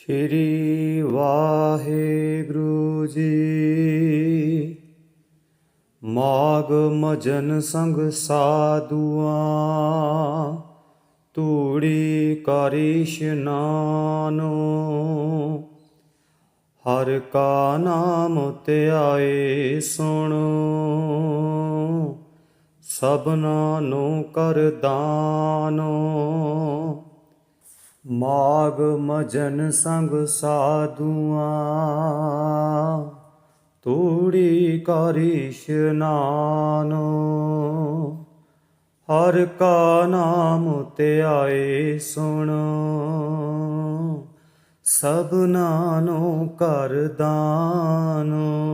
ਸ਼੍ਰੀ ਵਾਹਿਗੁਰੂ ਜੀ। ਮਾਗ ਮਜਨ ਸੰਗ ਸਾਧੂਆਂ ਤੂੜੀ ਕਰੀ ਇਸ਼ਨਾਨੋ ਹਰ ਕਾ ਨਾਮ ਧਿਆਏ ਸੁਣੋ। ਸਭਨਾ ਨੂੰ ਕਰ ਦਾਨੋ। ਮਾਗ ਮਜਨ ਸੰਗ ਸਾਧੂਆਂ। ਤੂੜੀ ਕਰੀ ਇਸ਼ਨਾਨੋ ਹਰ ਕਾ ਨਾਮ ਧਿਆਏ ਸੁਣੋ। ਸਭਨਾ ਨੂੰ ਕਰ ਦਾਨੋ।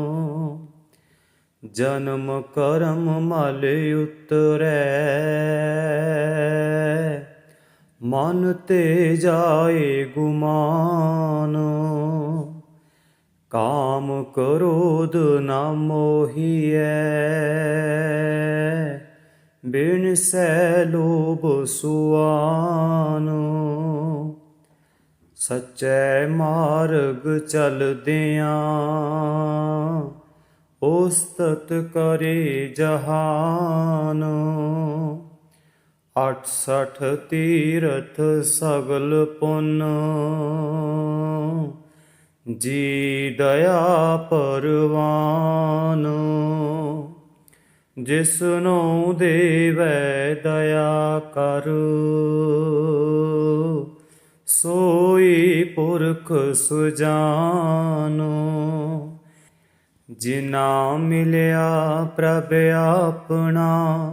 ਜਨਮ ਕਰਮ ਮਲ ਉਤਰੈ। ਮਨ ਤੇ ਜਾਏ ਗੁਮਾਨ। ਕਾਮ ਕਰੋਦ ਨਾ ਮੋਹੀਐ। ਬਿਨ ਸੈ ਲੋਭ ਸੁਆਨ। ਸਚੈ ਮਾਰਗ ਚਲਦਿਆਂ, ਉਸਤਤ ਕਰੇ ਜਹਾਨ। 68 ਤੀਰਥ ਸਗਲ ਪੁੰਨ। ਜੀ ਦਇਆ ਪਰਵਾਨ, ਜਿਸਨੂੰ ਦੇਵੈ ਦਇਆ ਕਰ। ਸੋਈ ਪੁਰਖ ਸੁਜਾਨੋ, ਜਿਨਾ ਮਿਲਿਆ ਪ੍ਰਭ ਆਪਣਾ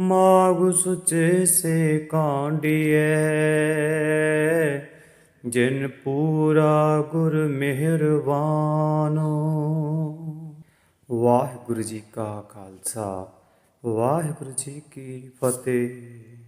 ਮਾਗ ਸੁਚੇ ਸੇ ਕਾਂਡੀਐ ਜਿਨ ਪੂਰਾ ਗੁਰ ਮਿਹਰਬਾਨੋ ਵਾਹਿਗੁਰੂ ਜੀ ਕਾ ਖਾਲਸਾ, ਵਾਹਿਗੁਰੂ ਜੀ ਕੀ ਫਤਿਹ।